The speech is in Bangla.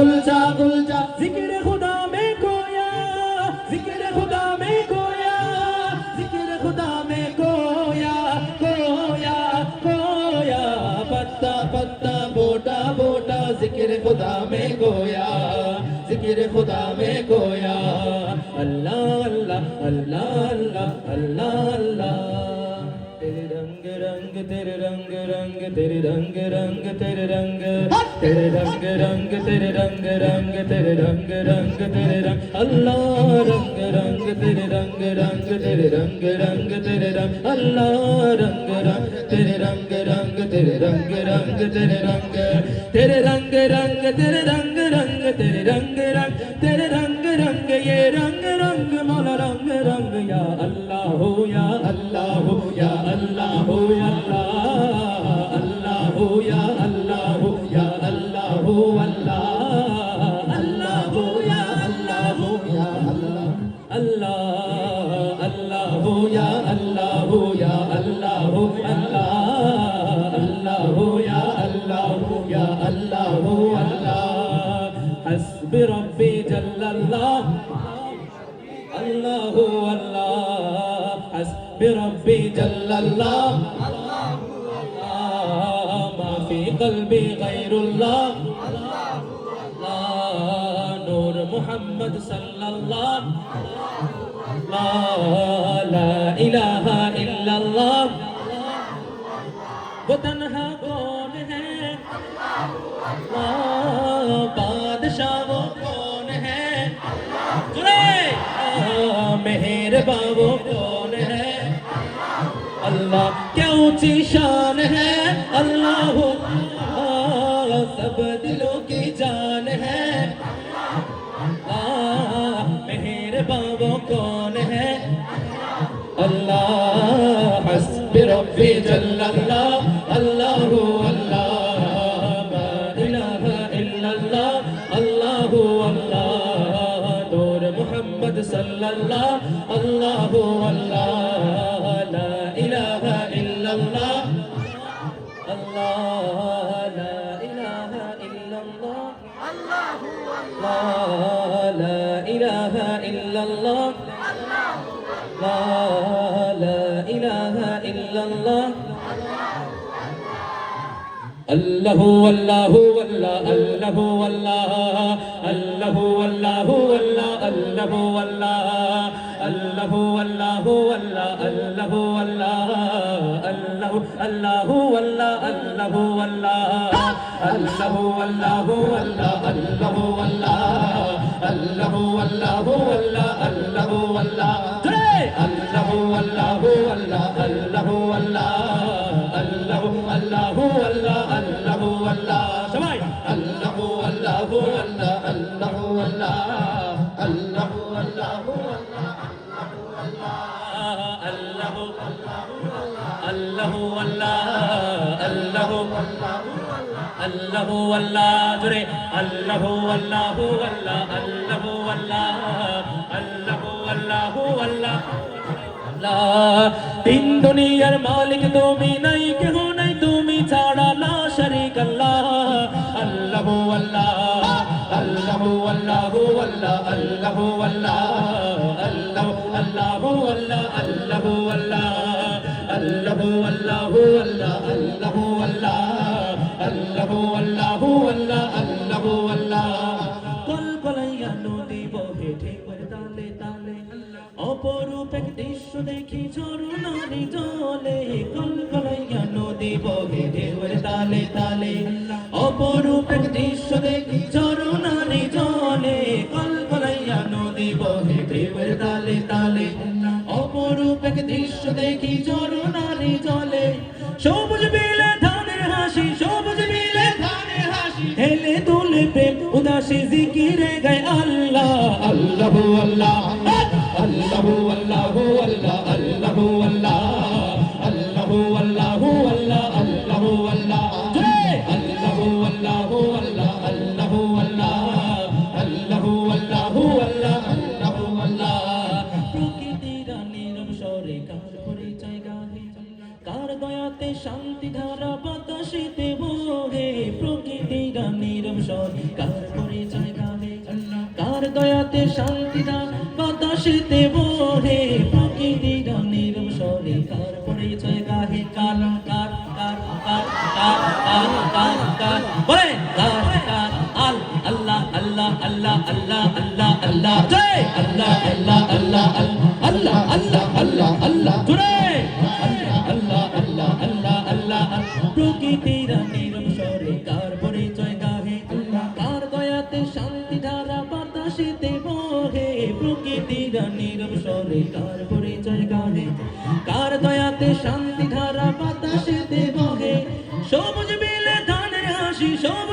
उलझा उलझा जिक्र खुदा में खोया जिक्र खुदा में खोया जिक्र खुदा में खोया खोया खोया पत्ता पत्ता बोटा बोटा जिक्र खुदा में खोया जिक्र खुदा में खोया अल्लाह अल्लाह अल्लाह अल्लाह अल्लाह अल्लाह तेरे रंग रंग तेरे रंग रंग तेरे रंग रंग तेरे रंग तेरे रंग रंग तेरे रंग रंग तेरे रंग रंग तेरे रंग अल्लाह रंग रंग तेरे रंग रंग तेरे रंग रंग तेरे रंग अल्लाह रंग रंग तेरे रंग रंग तेरे रंग रंग तेरे रंग तेरे रंग रंग तेरे रंग रंग الله يا الله يا الله الله الله يا الله يا الله الله. حسب ربي جل الله. الله الله. حسب ربي جل الله. الله ما في قلبي غير الله الله. نور محمد صلى الله. الله لا إله إلا الله وہ تنہا کون ہے اللہ بادشاہ وہ کون ہے جڑے مہر بابو کون ہے اللہ کیا اونچی شان ہے اللہ سب دلوں کی جان রব্বে জাল্লাল্লাহ আল্লাহু আল্লাহ الله الله الله لا إله إلا الله الله لا إله إلا الله الله الله الله والله والله الله والله الله والله والله الله والله الله والله والله الله والله الله الله والله الله والله الله والله والله الله والله الله والله والله الله والله الله والله আল্লাহু আল্লাহ, আল্লাহু আল্লাহু আল্লাহ, জোরে, আল্লাহু আল্লাহু আল্লাহ আল্লাহু আল্লাহ, আল্লাহু আল্লাহু আল্লাহ। আল্লাহ তিন দুনিয়ার মালিক তুমি নাই, কেহ নাই, তুমি ছাড়া না শরীক আল্লাহ, আল্লাহু আল্লাহ আল্লাহু আল্লাহু আল্লাহ আল্লাহু আল্লাহ আল্লাহু, আল্লাহ আল্লাহ। আল্লাহ আল্লাহ আল্লাহ আল্লাহ আল্লাহ আল্লাহ আল্লাহ আল্লাহ আল্লাহ কল কলাইয়া নদী বহে ঢেউয়ের তালে তালে, অপরূপ এক দৃশ্য দেখি ঝরনারি জলে। কল কলাইয়া নদী বহে ঢেউয়ের তালে তালে, অপরূপ এক দৃশ্য দেখি ঝরনারি জলে। কল কলাইয়া নদী বহে ঢেউয়ের তালে হেলে দুলে প্রেম উদাসী জিকিরে গায় আল্লাহ। আল্লাহু আল্লাহ আল্লাহু আল্লাহু আল্লাহ আল্লাহু আল্লাহ আল্লাহু আল্লাহু আল্লাহ আল্লাহু আল্লাহ। আল্লাহু আল্লাহু আল্লাহ আল্লাহু আল্লাহ আল্লাহু আল্লাহু আল্লাহ আল্লাহু আল্লাহ। প্রকৃতির নীরব স্বরে কার পরিচয় গাহে কার দয়াতে শান্তি ধারা বাতাসিতে পরি দয়াতে শান্তিদা বাতাসেতে বহে প্রকৃতির নীরব স্বরে কার পরিচয় গাহে কাল কার কার কার কার কার কার কার বলে কার কার আল আল্লাহ আল্লাহ আল্লাহ আল্লাহ আল্লাহ আল্লাহ জয় আল্লাহ আল্লাহ আল্লাহ আল্লাহ আল্লাহ আল্লাহ আল্লাহ জুড়ে আল্লাহ আল্লাহ আল্লাহ আল্লাহ আল্লাহ প্রকৃতির বহে প্রকৃতির নীরব স্বরে কার পরিচয় গাহে কার দয়াতে শান্তি ধারা বাতাসেতে বহে সবুজ বিলে ধানের সবুজ